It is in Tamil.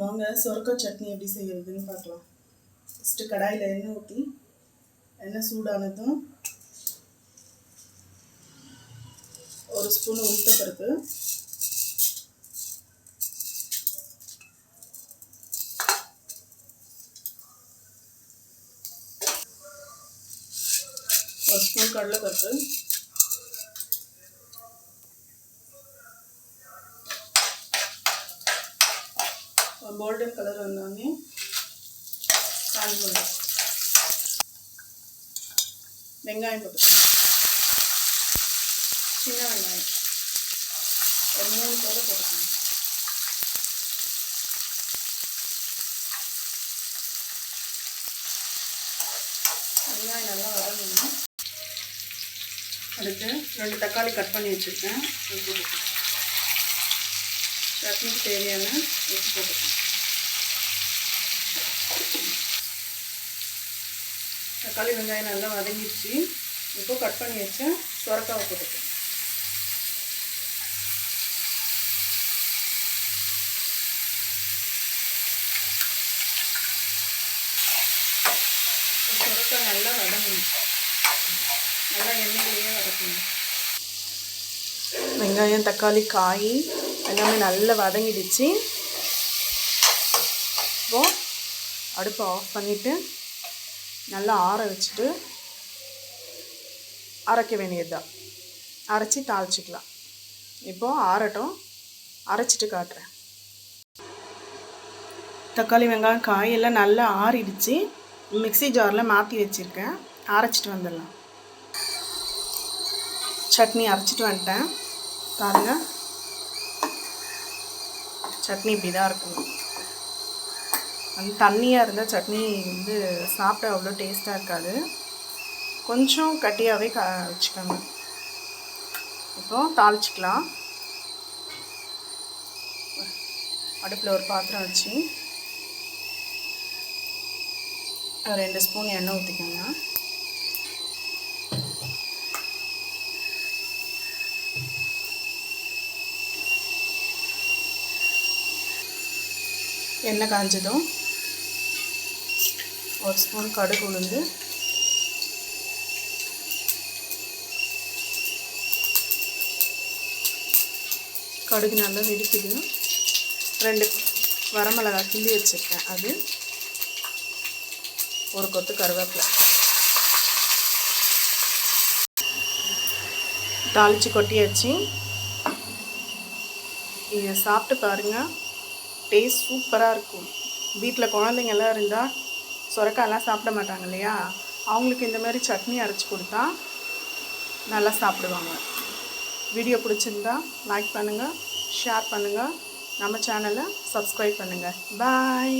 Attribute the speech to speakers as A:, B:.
A: வாங்க சொரக்காய் சட்னி எப்படி செய்யறதுன்னு பார்க்கலாம். ஃபஸ்ட்டு கடாயில் எண்ணெய் ஊற்றி எண்ணெய் சூடானதும் ஒரு ஸ்பூன் உளுத்தப்பருப்பு ஒரு ஸ்பூன் கடலைப்பருப்பு. கோல்டன் கலர் வந்தோடனே காஞ்சி மிளகாய் வெங்காயம் போட்டுக்கணும் சின்ன வெங்காயம். ஒரு மூணு தோலை போட்டுக்கணும் வெங்காயம் நல்லா வதங்கணும். அடுத்து ரெண்டு தக்காளி கட் பண்ணி வச்சுருக்கேன். போட்டுக்கணும் சட்னிக்கு தேவையான உப்பு போட்டுக்கணும் தக்காளி வெங்காயம் நல்லா வதங்கிடுச்சு. இப்போ கட் பண்ணி வச்ச சுரக்காவை போட்டுக்கணும் சுரக்காய் நல்லா வதங்கணும். நல்லா எண்ணெயிலேயே வதக்கணும். வெங்காயம் தக்காளி காய் எல்லாமே நல்லா வதங்கிடுச்சு. இப்போது அடுப்பை ஆஃப் பண்ணிவிட்டு நல்லா ஆற வச்சுட்டு அரைக்க வேண்டியது தான் அரைச்சி தாளிச்சிக்கலாம். இப்போது ஆறட்டும். அரைச்சிட்டு காட்டுறேன். தக்காளி வெங்காயம் காயெல்லாம் நல்லா ஆறிடுச்சு. மிக்சி ஜாரில் மாற்றி வச்சுருக்கேன். அரைச்சிட்டு வந்துடலாம். சட்னி அரைச்சிட்டு வந்துட்டேன். பாருங்கள் சட்னி இப்படி தான் இருக்கும். அந்த தண்ணியாக இருந்தால் சட்னி வந்து சாப்பிட அவ்வளோ டேஸ்ட்டாக இருக்காது. கொஞ்சம் கட்டியாகவே க வச்சுக்கோங்க. அப்புறம் தாளிச்சிக்கலாம். அடுப்பில் ஒரு பாத்திரம் வச்சு ரெண்டு ஸ்பூன் எண்ணெய் ஊற்றிக்கோங்க எண்ணெய் காஞ்சதும் ஒரு ஸ்பூன் கடுகு உளுந்து. கடுகு நல்லா வெடிக்குது. ரெண்டு வரமிளகா கிள்ளி வச்சுருக்கேன். அது ஒரு கொத்து கருவேப்பிலை. தாளித்து கொட்டியாச்சு. இதை சாப்பிட்டு பாருங்கள் டேஸ்ட் சூப்பராக இருக்கும். வீட்டில் குழந்தைங்கள்லாம் இருந்தால் சுரக்காயெல்லாம் சாப்பிட மாட்டாங்க இல்லையா? அவங்களுக்கு இந்த மாதிரி சட்னி அரைச்சி கொடுத்தா நல்லா சாப்பிடுவாங்க. வீடியோ பிடிச்சிருந்தா லைக் பண்ணுங்கள் ஷேர் பண்ணுங்கள் நம்ம சேனலை சப்ஸ்கிரைப் பண்ணுங்கள் பாய்